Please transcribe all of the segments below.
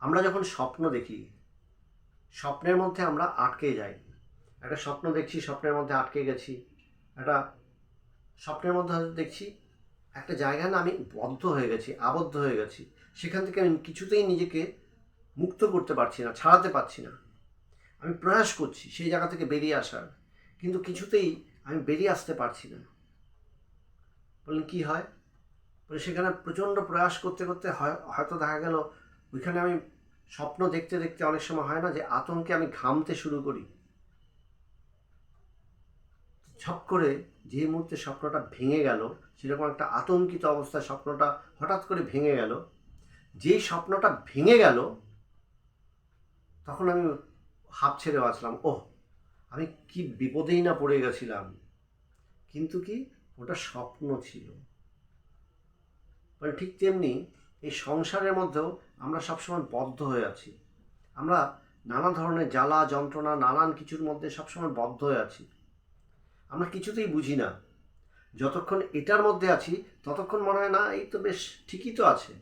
আমরা যখন স্বপ্ন দেখি, স্বপ্নের মধ্যে আমরা আটকে যাই। একটা স্বপ্ন দেখছি, স্বপ্নের মধ্যে আটকে গেছি। একটা স্বপ্নের মধ্যে হয়তো দেখছি, একটা জায়গায় না আমি বদ্ধ হয়ে গেছি, আবদ্ধ হয়ে গেছি। সেখান থেকে আমি কিছুতেই নিজেকে মুক্ত করতে পারছি না, ছাড়াতে পারছি না। আমি প্রয়াস করছি সেই জায়গা থেকে বেরিয়ে আসার, কিন্তু কিছুতেই আমি বেরিয়ে আসতে পারছি না। বললেন, কী হয়? সেখানে প্রচণ্ড প্রয়াস করতে করতে হয়- হয়তো দেখা গেল ওইখানে আমি স্বপ্ন দেখতে দেখতে অনেক সময় হয় না যে আতঙ্কে আমি ঘামতে শুরু করি। ঝপ করে যে মুহূর্তে স্বপ্নটা ভেঙে গেল, সেরকম একটা আতঙ্কিত অবস্থায় স্বপ্নটা হঠাৎ করে ভেঙে গেল যেই স্বপ্নটা ভেঙে গেল, তখন আমি হাফ ছেড়ে বাঁচলাম, ওহ, আমি কি বিপদেই না পড়ে গেছিলাম। কিন্তু কি, ওটা স্বপ্ন ছিল। মানে ঠিক তেমনি এই সংসারের মধ্যেও আমরা সবসময় বদ্ধ হয়ে আছি। আমরা নানা ধরনের জ্বালা যন্ত্রণা নানান কিছুর মধ্যে সবসময় বদ্ধ হয়ে আছি। আমরা কিছুতেই বুঝি না। যতক্ষণ এটার মধ্যে আছি ততক্ষণ মনে হয় না এই তো বেশ ঠিকই তো আছে।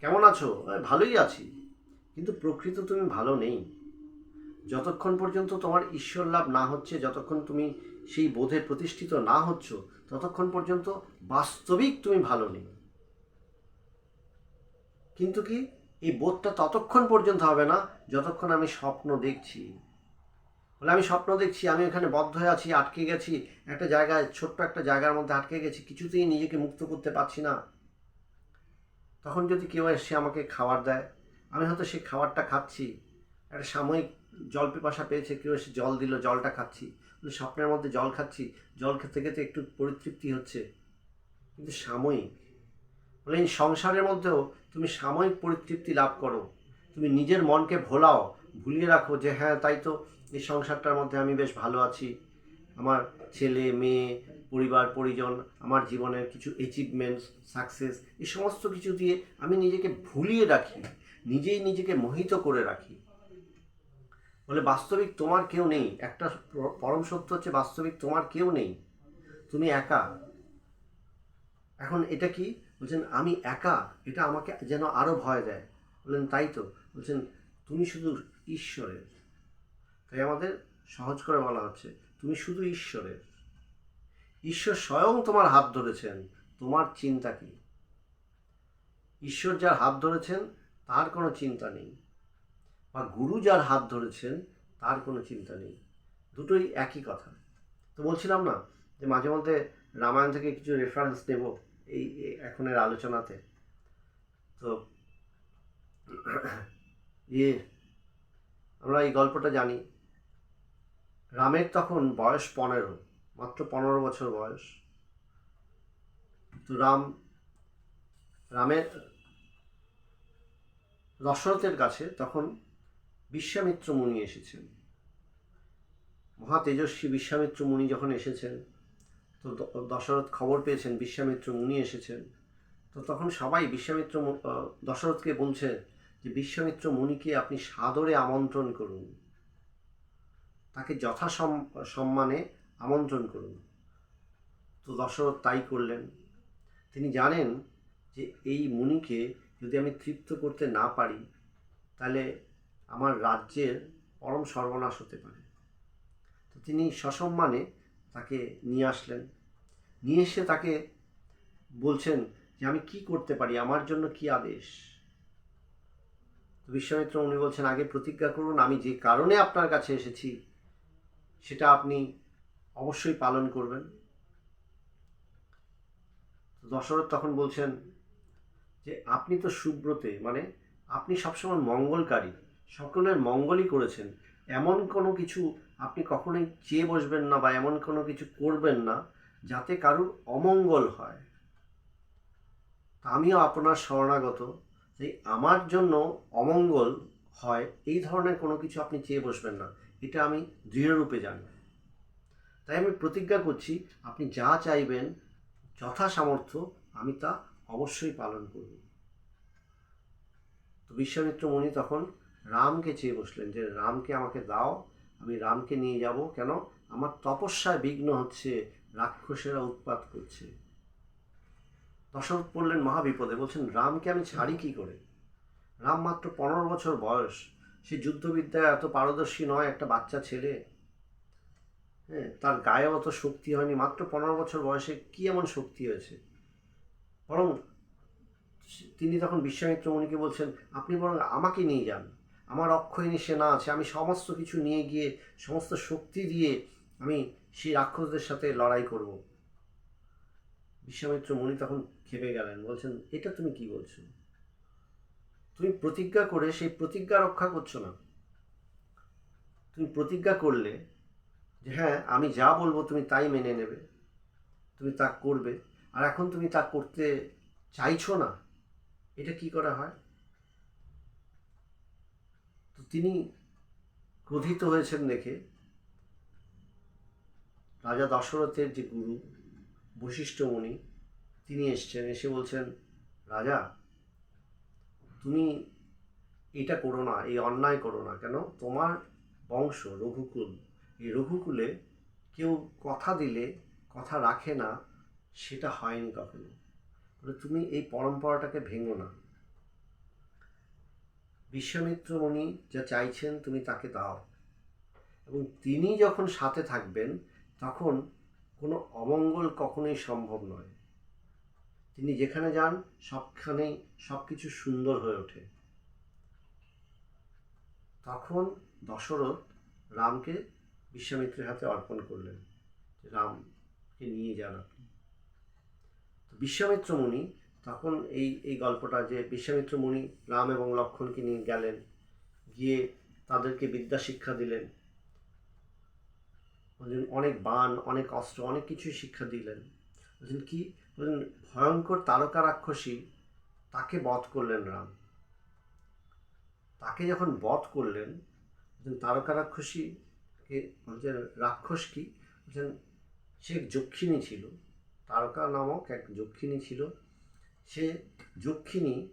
কেমন আছো? "এই, ভালোই আছি। কিন্তু প্রকৃত তুমি ভালো নেই। যতক্ষণ পর্যন্ত তোমার ঈশ্বর লাভ না হচ্ছে যতক্ষণ তুমি সেই বোধে প্রতিষ্ঠিত না হচ্ছ ততক্ষণ পর্যন্ত বাস্তবিক তুমি ভালো নেই। কিন্তু কি, এই বোধটা ততক্ষণ পর্যন্ত হবে না যতক্ষণ আমি স্বপ্ন দেখছি। বলে আমি স্বপ্ন দেখছি, আমি ওখানে বদ্ধ হয়ে আছি, আটকে গেছি, একটা জায়গায়, ছোট্ট একটা জায়গার মধ্যে আটকে গেছি, কিছুতেই নিজেকে মুক্ত করতে পারছি না। তখন যদি কেউ এসে আমাকে খাবার দেয়, আমি হয়তো সেই খাবারটা খাচ্ছি। একটা সাময়িক জল পিপাসা পেয়েছে, কেউ এসে জল দিল, জলটা খাচ্ছি। স্বপ্নের মধ্যে জল খাচ্ছি, জল খেতে খেতে একটু পরিতৃপ্তি হচ্ছে। কিন্তু সাময়িক বলে এই সংসারের মধ্যেও তুমি সাময়িক পরিতৃপ্তি লাভ করো। তুমি নিজের মনকে ভোলাও, ভুলিয়ে রাখো যে হ্যাঁ তাই তো, এই সংসারটার মধ্যে আমি বেশ ভালো আছি। আমার ছেলে, মেয়ে, পরিবার, পরিজন, আমার জীবনের কিছু অ্যাচিভমেন্টস সাকসেস এই সমস্ত কিছু দিয়ে আমি নিজেকে ভুলিয়ে রাখি। নিজেই নিজেকে মোহিত করে রাখি। বলে, বাস্তবিক তোমার কেউ নেই। একটা পরম সত্য হচ্ছে, বাস্তবিক তোমার কেউ নেই। তুমি একা। এখন এটা কি বলছেন, আমি একা? এটা আমাকে যেন আরও ভয় দেয়। বললেন, তাই তো। বলছেন, তুমি শুধু ঈশ্বরের তাই আমাদের সহজ করে বলা হচ্ছে, তুমি শুধু ঈশ্বরের ঈশ্বর স্বয়ং তোমার হাত ধরেছেন, তোমার চিন্তা কি? ঈশ্বর যার হাত ধরেছেন, তার কোনো চিন্তা নেই। বা গুরু যার হাত ধরেছেন, তার কোনো চিন্তা নেই। দুটোই একই কথা। তো বলছিলাম না যে মাঝে মধ্যে রামায়ণ থেকে কিছু রেফারেন্স নেব। এই এখনের আলোচনাতে। তো ইয়ে আমরা এই গল্পটা জানি। রামের তখন বয়স পনেরো, মাত্র পনেরো বছর বয়স। তো রাম, রামের দশরথের কাছে তখন বিশ্বামিত্র মুনি এসেছেন। মহা তেজস্বী বিশ্বামিত্র মুনি যখন এসেছেন তো দশরথ খবর পেয়েছেন, বিশ্বামিত্র মুনি এসেছেন। তো তখন সবাই বিশ্বামিত্র দশরথকে বলছে যে, বিশ্বামিত্র মুনিকে আপনি সাদরে আমন্ত্রণ করুন। তাকে যথা সম্মানে আমন্ত্রণ করুন। তো দশরথ তাই করলেন। তিনি জানেন যে, এই মুনিকে যদি আমি তৃপ্ত করতে না পারি, তাহলে আমার রাজ্যের পরম সর্বনাশ হতে পারে। তো তিনি সসম্মানে তাকে নিয়ে আসলেন। নিয়ে এসে তাকে বলছেন যে, আমি কি করতে পারি? আমার জন্য কি আদেশ? বিশ্বামিত্র উনি বলছেন, আগে প্রতিজ্ঞা করুন, আমি যে কারণে আপনার কাছে এসেছি, সেটা আপনি অবশ্যই পালন করবেন। দশরথ তখন বলছেন যে, আপনি তো সুব্রতে মানে আপনি সবসময় মঙ্গলকারী, সকলের মঙ্গলই করেছেন। এমন কোনো কিছু আপনি কখনোই চেয়ে বসবেন না বা এমন কোনো কিছু করবেন না যাতে কারুর অমঙ্গল হয়। আমিও আপনার শরণাগত যে আমার জন্য অমঙ্গল হয়, এই ধরনের কোনো কিছু আপনি চেয়ে বসবেন না। এটা আমি দৃঢ়রূপে জানি। তাই আমি প্রতিজ্ঞা করছি, আপনি যা চাইবেন, যথা সামর্থ্য, আমি তা অবশ্যই পালন করব। তো বিশ্বামিত্র মুনি তখন রামকে চেয়ে বসলেন যে, রামকে আমাকে দাও আমি রামকে নিয়ে যাব। কেন? আমার তপস্যায় বিঘ্ন হচ্ছে, রাক্ষসেরা উৎপাত করছে। দশরথ পড়লেন মহাবিপদে। বলছেন, রামকে আমি ছাড়ি কি করে? রাম মাত্র পনেরো বছর বয়স। সে যুদ্ধবিদ্যায় এত পারদর্শী নয়, একটা বাচ্চা ছেলে। হ্যাঁ তার গায়ে অত শক্তি হয়নি। মাত্র পনেরো বছর বয়সে কি এমন শক্তি হয়েছে? বরং তিনি তখন বিশ্বামিত্র মুনিকে বলছেন, আপনি বরং আমাকে নিয়ে যান। আমার অক্ষয় অক্ষয়ণী সেনা আছে, আমি সমস্ত কিছু নিয়ে গিয়ে, সমস্ত শক্তি দিয়ে আমি সেই রাক্ষসদের সাথে লড়াই করব। বিশ্বামিত্র মুনি তখন খেপে গেলেন, বলছেন, এটা তুমি কি বলছো? তুমি প্রতিজ্ঞা করে সেই প্রতিজ্ঞা রক্ষা করছ না। তুমি প্রতিজ্ঞা করলে যে হ্যাঁ আমি যা বলব তুমি তাই মেনে নেবে, তুমি তা করবে, আর এখন তুমি তা করতে চাইছো না, এটা কি করা হয়? তো তিনি ক্রোধিত হয়েছেন দেখে। রাজা দশরথের যে গুরু, বশিষ্ঠ মুনি, তিনি এসছেন, এসে বলছেন, রাজা, তুমি এটা করো না, এই অন্যায় করো না, কেন? তোমার বংশ রঘুকুল, এই রঘুকুলে কেউ কথা দিলে, কথা রাখে না, সেটা হয়নি কখনো। তুমি এই পরম্পরাটাকে ভেঙো না। বিশ্বামিত্র মুনি যা চাইছেন তুমি তাকে দাও। এবং তিনি যখন সাথে থাকবেন, তখন কোনো অমঙ্গল কখনোই সম্ভব নয়। তিনি যেখানে যান, সবখানেই সব কিছু সুন্দর হয়ে ওঠে। তখন দশরথ রামকে বিশ্বামিত্রের হাতে অর্পণ করলেন রামকে নিয়ে যান আপনি? বিশ্বামিত্র মুনি তখন এই এই গল্পটা যে বিশ্বামিত্র মুনি রাম এবং লক্ষ্মণকে নিয়ে গেলেন, গিয়ে তাদেরকে বিদ্যা শিক্ষা দিলেন। বললেন, অনেক বান, অনেক অস্ত্র, অনেক কিছুই শিক্ষা দিলেন। বলছেন কি? বললেন, ভয়ঙ্কর তারকা রাক্ষসী তাকে বধ করলেন রাম। তাকে যখন বধ করলেন বলছেন তারকা রাক্ষসীকে বলছেন, রাক্ষস কি? বলছেন, সে যক্ষিণী ছিল। তারকা নামক এক যক্ষিণী ছিল। সে যক্ষিণী,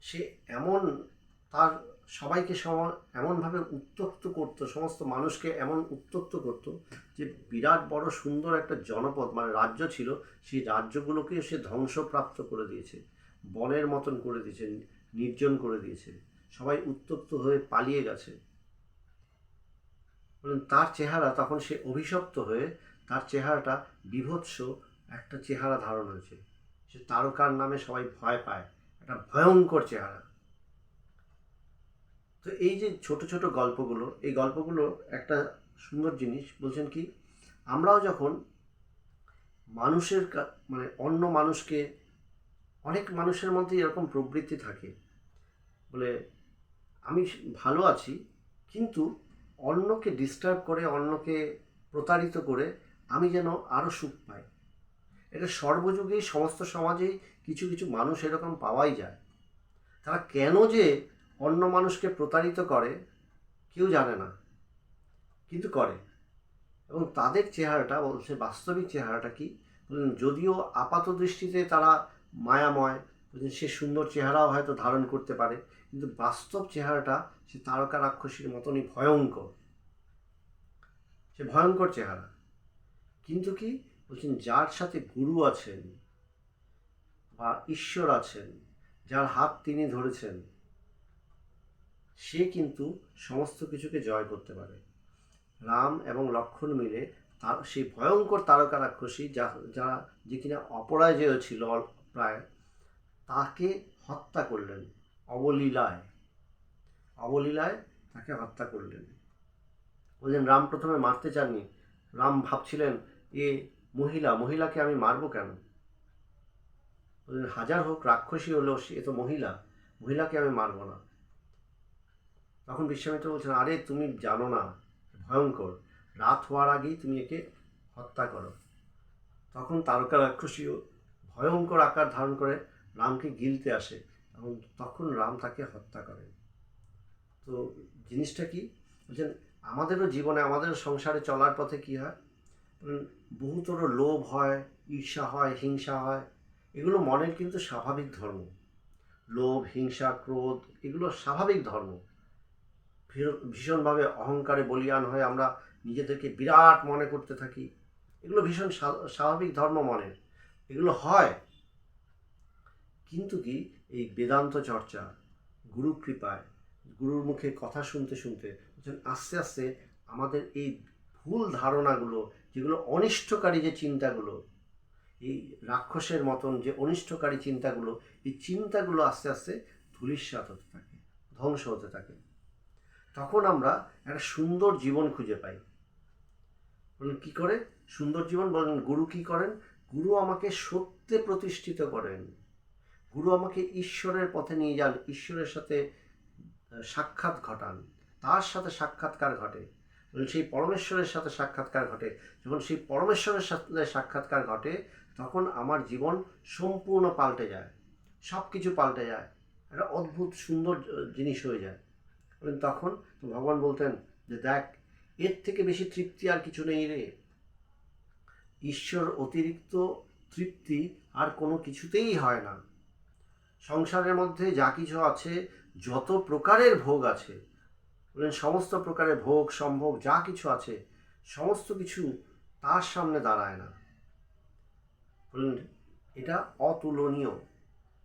সে এমন তার সবাইকে সম এমনভাবে উত্তক্ত করতো, সমস্ত মানুষকে এমন উত্তপ্ত করতো যে বিরাট বড় সুন্দর একটা জনপদ মানে রাজ্য ছিল, সেই রাজ্যগুলোকে সে ধ্বংসপ্রাপ্ত করে দিয়েছে। বনের মতন করে দিয়েছে, নির্জন করে দিয়েছে। সবাই উত্তপ্ত হয়ে পালিয়ে গেছে। তার চেহারা তখন সে অভিশপ্ত হয়ে, তার চেহারাটা বিভৎস একটা চেহারা ধারণ হয়েছে। সে তারকার নামে সবাই ভয় পায়, একটা ভয়ঙ্কর চেহারা। তো এই যে ছোট ছোট গল্পগুলো, এই গল্পগুলো একটা সুন্দর জিনিস বলছেন কি, আমরাও যখন মানুষের মানে অন্য মানুষকে, অনেক মানুষের মধ্যে এরকম প্রবৃত্তি থাকে। বলে আমি ভালো আছি, কিন্তু অন্যকে ডিস্টার্ব করে, অন্যকে প্রতারিত করে আমি যেন আরও সুখ পাই। এটা সর্বযুগেই, সমস্ত সমাজেই কিছু কিছু মানুষ এরকম পাওয়াই যায়। তারা কেন যে অন্য মানুষকে প্রতারিত করে, কেউ জানে না। কিন্তু করে। এবং তাদের চেহারাটা বলছে বাস্তবিক চেহারাটা কি? যদিও আপাত দৃষ্টিতে তারা মায়াময় সে সুন্দর চেহারাও হয়তো ধারণ করতে পারে, কিন্তু বাস্তব চেহারাটা সে তারকা রাক্ষসীর মতনই ভয়ঙ্কর। সে ভয়ঙ্কর চেহারা। কিন্তু কি? বলছেন, যার সাথে গুরু আছেন বা ঈশ্বর আছেন, যার হাত তিনি ধরেছেন, সে কিন্তু সমস্ত কিছুকে জয় করতে পারে। রাম এবং লক্ষণ মিলে তার, সেই ভয়ঙ্কর তারকা রাক্ষসী যা যা যে কিনা অপরাজয় ছিল প্রায়, তাকে হত্যা করলেন অবলীলায়। অবলীলায় তাকে হত্যা করলেন। বললেন, রাম প্রথমে মারতে চাননি। রাম ভাবছিলেন, এ মহিলা, মহিলাকে আমি মারবো কেন? হাজার হোক, রাক্ষসী হলেও সে তো মহিলা, মহিলাকে আমি মারবো না। তখন বিশ্বামিত্র বলছেন, আরে, তুমি জানো না, ভয়ঙ্কর, রাত হওয়ার আগেই তুমি একে হত্যা করো। তখন তারকা রাক্ষসীও ভয়ঙ্কর আকার ধারণ করে রামকে গিলতে আসে এবং তখন রাম তাকে হত্যা করেন। তো জিনিসটা কি? বলছেন, আমাদেরও জীবনে আমাদেরও সংসারে চলার পথে কি হয়? বহুতর লোভ হয়, ঈর্ষা হয়, হিংসা হয়। এগুলো মনের কিন্তু স্বাভাবিক ধর্ম। লোভ, হিংসা, ক্রোধ, এগুলো স্বাভাবিক ধর্ম। ভীষণভাবে অহংকারে বলিয়ান হয়ে আমরা নিজেদেরকে বিরাট মনে করতে থাকি। এগুলো ভীষণ স্বাভাবিক ধর্ম মনের। এগুলো হয়। কিন্তু কি এই বেদান্ত চর্চা গুরু কৃপায়, গুরুর মুখে কথা শুনতে শুনতে আস্তে আস্তে আমাদের এই ভুল ধারণাগুলো, যেগুলো অনিষ্টকারী যে চিন্তাগুলো, এই রাক্ষসের মতন যে অনিষ্টকারী চিন্তাগুলো, এই চিন্তাগুলো আস্তে আস্তে ধূলিসাৎ হতে থাকে, ধ্বংস হতে থাকে। তখন আমরা একটা সুন্দর জীবন খুঁজে পাই। বলেন, কি করে? সুন্দর জীবন বলেন, গুরু কি করেন? গুরু আমাকে সত্যে প্রতিষ্ঠিত করেন। গুরু আমাকে ঈশ্বরের পথে নিয়ে যান, ঈশ্বরের সাথে সাক্ষাৎ ঘটান। তার সাথে সাক্ষাৎকার ঘটে। সেই পরমেশ্বরের সাথে সাক্ষাৎকার ঘটে। যখন সেই পরমেশ্বরের সাথে সাক্ষাৎকার ঘটে, তখন আমার জীবন সম্পূর্ণ পাল্টে যায়। সব কিছু পাল্টে যায়। একটা অদ্ভুত, সুন্দর জিনিস হয়ে যায়। তখন ভগবান বলতেন যে, দেখ, এর থেকে বেশি তৃপ্তি আর কিছু নেই রে। ঈশ্বর অতিরিক্ত তৃপ্তি আর কোনো কিছুতেই হয় না। সংসারের মধ্যে যা কিছু আছে, যত প্রকারের ভোগ আছে বলেন, সমস্ত প্রকারের ভোগ, সম্ভোগ, যা কিছু আছে, সমস্ত কিছু তার সামনে দাঁড়ায় না। বললেন এটা অতুলনীয়।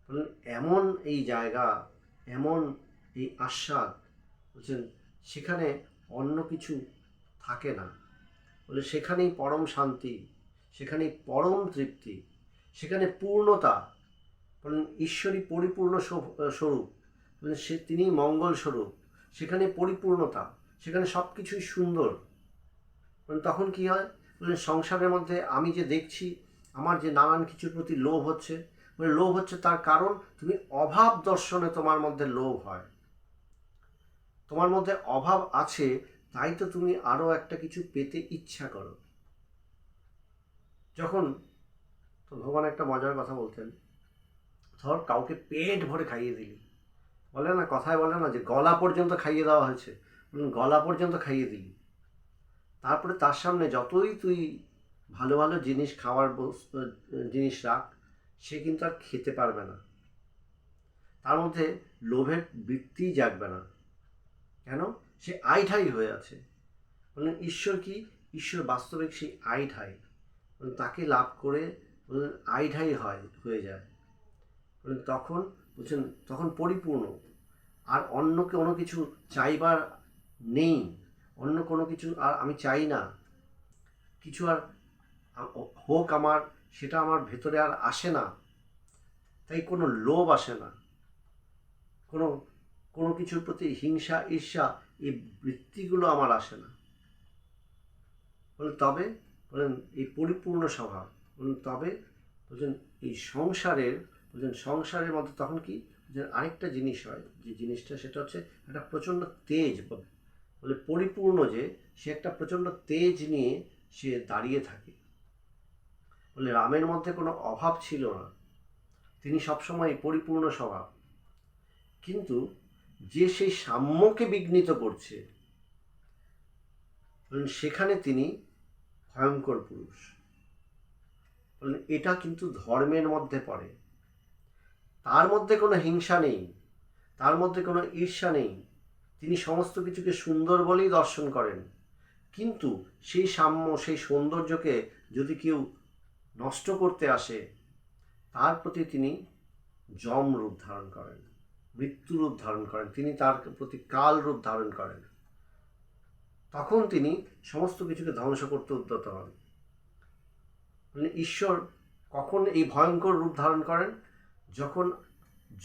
বললেন এমন এই জায়গা, এমন এই আস্বাদ বলছেন, সেখানে অন্য কিছু থাকে না। বলে, সেখানেই পরম শান্তি, সেখানেই পরম তৃপ্তি, সেখানে পূর্ণতা। বলেন, ঈশ্বরই পরিপূর্ণ স্বরূপ। বলেন, সে তিনি মঙ্গল স্বরূপ সেখানে পরিপূর্ণতা, সেখানে সব কিছুই সুন্দর। বলেন তখন কি হয়? বলেন সংসারের মধ্যে আমি যে দেখছি, আমার যে নানান কিছুর প্রতি লোভ হচ্ছে, বলে লোভ হচ্ছে তার কারণ তুমি অভাব দর্শনে তোমার মধ্যে লোভ হয়। তোমার মধ্যে অভাব আছে, তাই তো তুমি আরও একটা কিছু পেতে ইচ্ছা করো। যখন তো ভগবান একটা মজার কথা বলতেন, ধর কাউকে পেট ভরে খাইয়ে দিলি। বলে না, কথায় বলে না যে গলা পর্যন্ত খাইয়ে দেওয়া হয়েছে। গলা পর্যন্ত খাইয়ে দিলি। তারপরে তার সামনে যতই তুই ভালো ভালো জিনিস খাওয়ার জিনিস রাখ, সে কিন্তু আর খেতে পারবে না। তার মধ্যে লোভের বৃত্তি জাগবে না। কেন? সে আইঠাই হয়ে আছে। বললেন, ঈশ্বর কি? ঈশ্বর বাস্তবিক সেই আইঠাই। তাকে লাভ করে আইঠাই হয়, হয়ে যায়। তখন বলছেন, তখন পরিপূর্ণ। আর অন্য কোনো কিছু চাইবার নেই। অন্য কোনো কিছু আর আমি চাই না। কিছু আর হোক আমার, সেটা আমার ভেতরে আর আসে না। তাই কোনো লোভ আসে না। কোনো কোনো কিছুর প্রতি হিংসা, ঈর্ষা, এই বৃত্তিগুলো আমার আসে না। বলেন, তবে, বলেন, এই পরিপূর্ণ স্বভাব। বলেন, তবে, বলছেন, এই সংসারের বলছেন সংসারের মধ্যে তখন কি? বলছেন আরেকটা জিনিস হয়, যে জিনিসটা সেটা হচ্ছে একটা প্রচণ্ড তেজ বলে। পরিপূর্ণ যে সে একটা প্রচণ্ড তেজ নিয়ে সে দাঁড়িয়ে থাকে। বলে রামের মধ্যে কোনো অভাব ছিল না। তিনি সবসময় পরিপূর্ণ স্বভাব। কিন্তু যে সেই সাম্যকে বিঘ্নিত করছে সেখানে তিনি ভয়ঙ্কর পুরুষ। এটা কিন্তু ধর্মের মধ্যে পড়ে। তার মধ্যে কোনো হিংসা নেই, তার মধ্যে কোনো ঈর্ষা নেই। তিনি সমস্ত কিছুকে সুন্দর বলেই দর্শন করেন। কিন্তু সেই সাম্য, সেই সৌন্দর্যকে যদি কেউ নষ্ট করতে আসে, তার প্রতি তিনি যম রূপ ধারণ করেন, মৃত্যু রূপ ধারণ করেন, তিনি তার প্রতি কাল রূপ ধারণ করেন। তখন তিনি সমস্ত কিছুকে ধ্বংস করতে উদ্যত হন। মানে ঈশ্বর কখন এই ভয়ঙ্কর রূপ ধারণ করেন? যখন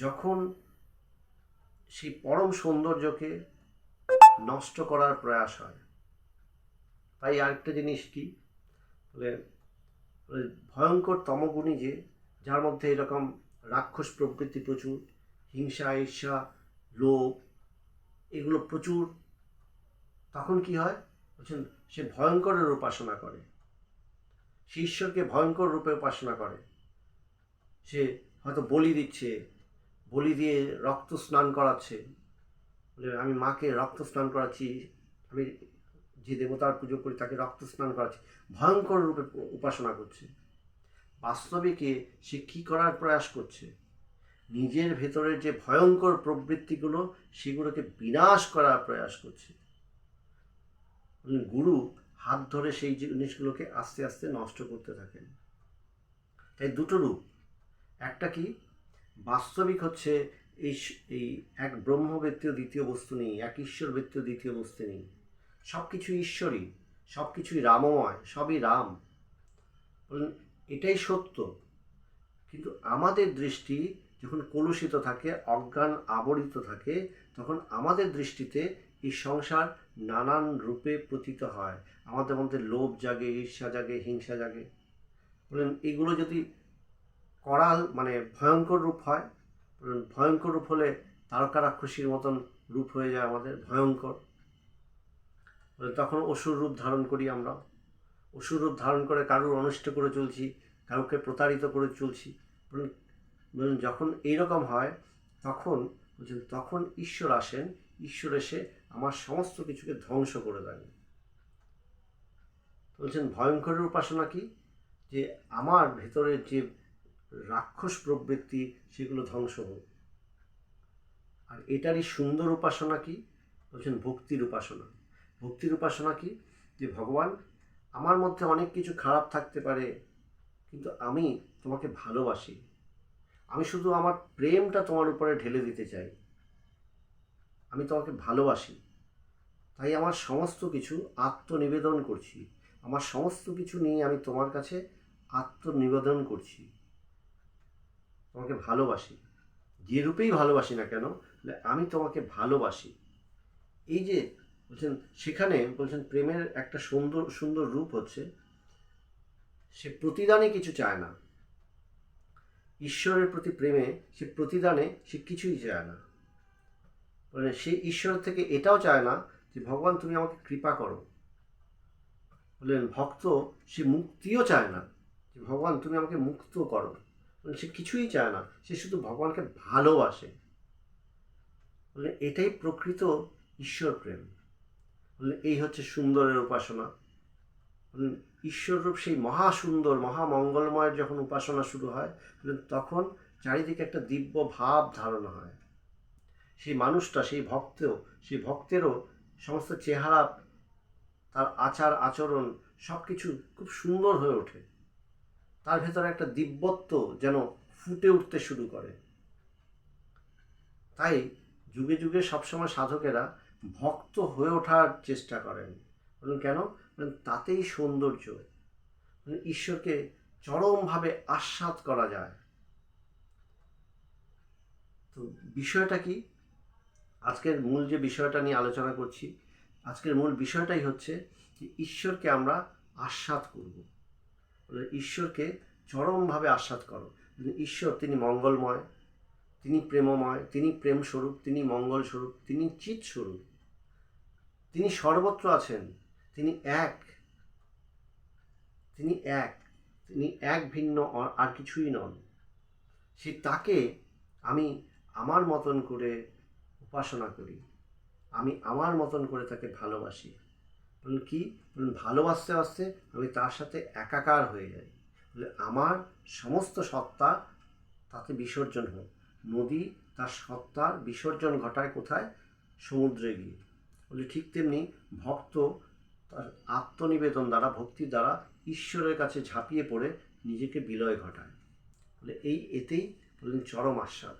যখন সেই পরম সৌন্দর্যকে নষ্ট করার প্রয়াস হয়। তাই আরেকটা জিনিস কি? বলে ভয়ঙ্কর তমগুণী যে, যার মধ্যে এরকম রাক্ষস প্রবৃত্তি প্রচুর, হিংসা, ঈর্ষা, লোভ, এগুলো প্রচুর, তখন কি হয়? বলছেন, সে ভয়ঙ্করের উপাসনা করে। সে ঈশ্বরকে ভয়ঙ্কর রূপে উপাসনা করে। সে হয়তো বলি দিচ্ছে, বলি দিয়ে রক্ত স্নান করাচ্ছে। বলে, আমি মাকে রক্ত স্নান করাচ্ছি, আমি যে দেবতার পুজো করি তাকে রক্ত স্নান করাচ্ছি। ভয়ঙ্কর রূপে উপাসনা করছে। বাস্তবিকে সে কী করার প্রয়াস করছে? নিজের ভেতরের যে ভয়ঙ্কর প্রবৃত্তিগুলো, সেগুলোকে বিনাশ করার প্রয়াস করছে। গুরু হাত ধরে সেই জিনিসগুলোকে আস্তে আস্তে নষ্ট করতে থাকেন। তাই দুটো রূপ। একটা কি? বাস্তবিক হচ্ছে এই এই এক ব্যতীয় দ্বিতীয় বস্তু নেই, এক ঈশ্বর ব্যতীয় দ্বিতীয় বস্তু নেই। সব কিছু ঈশ্বরই সব কিছুই রামময়, সবই রাম। বললেন এটাই সত্য। কিন্তু আমাদের দৃষ্টি যখন কলুষিত থাকে, অজ্ঞান আবরিত থাকে, তখন আমাদের দৃষ্টিতে এই সংসার নানান রূপে প্রতীত হয়। আমাদের মধ্যে লোভ জাগে, ঈর্ষা জাগে, হিংসা জাগে। বললেন এগুলো যদি করাল মানে ভয়ঙ্কর রূপ হয়। ভয়ঙ্কর রূপ হলে তারকা রাক্ষসীর মতন রূপ হয়ে যায় আমাদের, ভয়ঙ্কর। তখন অসুর রূপ ধারণ করি আমরা। অসুর রূপ ধারণ করে কারুর অনিষ্ট করে চলছি, কারুকে প্রতারিত করে চলছি। যখন এইরকম হয়, তখন, বলছেন, তখন ঈশ্বর আসেন, ঈশ্বর এসে আমার সমস্ত কিছুকে ধ্বংস করে দেন। বলছেন ভয়ঙ্করের উপাসনা কি যে আমার ভেতরের যে রাক্ষস প্রবৃত্তি সেগুলো ধ্বংস হোক। আর এটারই সুন্দর উপাসনা কি? বলছেন ভক্তির উপাসনা। ভক্তির উপাসনা কি? যে ভগবান, আমার মধ্যে অনেক কিছু খারাপ থাকতে পারে, কিন্তু আমি তোমাকে ভালোবাসি। আমি শুধু আমার প্রেমটা তোমার উপরে ঢেলে দিতে চাই। আমি তোমাকে ভালোবাসি। তাই আমার সমস্ত কিছু আত্মনিবেদন করছি। আমার সমস্ত কিছু নিয়ে আমি তোমার কাছে আত্মনিবেদন করছি। তোমাকে ভালোবাসি। যে রূপেই ভালোবাসি না কেন আমি তোমাকে ভালোবাসি। এই যে বলছেন, সেখানে বলছেন, প্রেমের একটা সুন্দর সুন্দর রূপ হচ্ছে, সে প্রতিদানে কিছু চায় না। ঈশ্বরের প্রতি প্রেমে সে প্রতিদানে সে কিছুই চায় না। মানে সে ঈশ্বর থেকে এটাও চায় না যে, ভগবান, তুমি আমাকে কৃপা করো। বললেন ভক্ত সে মুক্তিও চায় না যে, ভগবান, তুমি আমাকে মুক্ত করো। মানে সে কিছুই চায় না। সে শুধু ভগবানকে ভালোবাসে। বললেন এটাই প্রকৃত ঈশ্বর প্রেম বললেন এই হচ্ছে সুন্দরের উপাসনা। ঈশ্বররূপ সেই মহা সুন্দর মহা মঙ্গলময়ের যখন উপাসনা শুরু হয় তখন চারিদিকে একটা দিব্য ভাব ধারণা হয়। সেই মানুষটা, সেই ভক্ত সেই ভক্তেরও সমস্ত চেহারা, তার আচার, আচরণ সব কিছু খুব সুন্দর হয়ে ওঠে। তার ভেতরে একটা দিব্যত্ব যেন ফুটে উঠতে শুরু করে। তাই যুগে যুগে সবসময় সাধকেরা ভক্ত হয়ে ওঠার চেষ্টা করেন। বলুন, কেন? তাতেই সৌন্দর্য। ঈশ্বরকে চরমভাবে আস্বাদ করা যায়। তো বিষয়টা কি? আজকের মূল যে বিষয়টা নিয়ে আলোচনা করছি, আজকের মূল বিষয়টাই হচ্ছে যে ঈশ্বরকে আমরা আস্বাদ করব। ঈশ্বরকে চরমভাবে আস্বাদ করো। ঈশ্বর তিনি মঙ্গলময়, তিনি প্রেমময়, তিনি প্রেম স্বরূপ তিনি মঙ্গলস্বরূপ, তিনি চিৎস্বরূপ, তিনি সর্বত্র আছেন, তিনি এক তিনি এক তিনি এক ভিন্ন আর কিছুই নন। সে তাকে আমি আমার মতন করে উপাসনা করি, আমি আমার মতন করে তাকে ভালোবাসি। বলুন কি? বলুন, ভালোবাসতে বাসতে আমি তার সাথে একাকার হয়ে যাই। বলে আমার সমস্ত সত্তা তাতে বিসর্জন হোক নদী তার সত্তার বিসর্জন ঘটায় কোথায়? সমুদ্রে গিয়ে। বলে ঠিক তেমনি ভক্ত তার আত্মনিবেদন দ্বারা, ভক্তির দ্বারা ঈশ্বরের কাছে ঝাঁপিয়ে পড়ে, নিজেকে বিলয় ঘটায়। বলে এই এতেই বললেন চরম আস্বাদ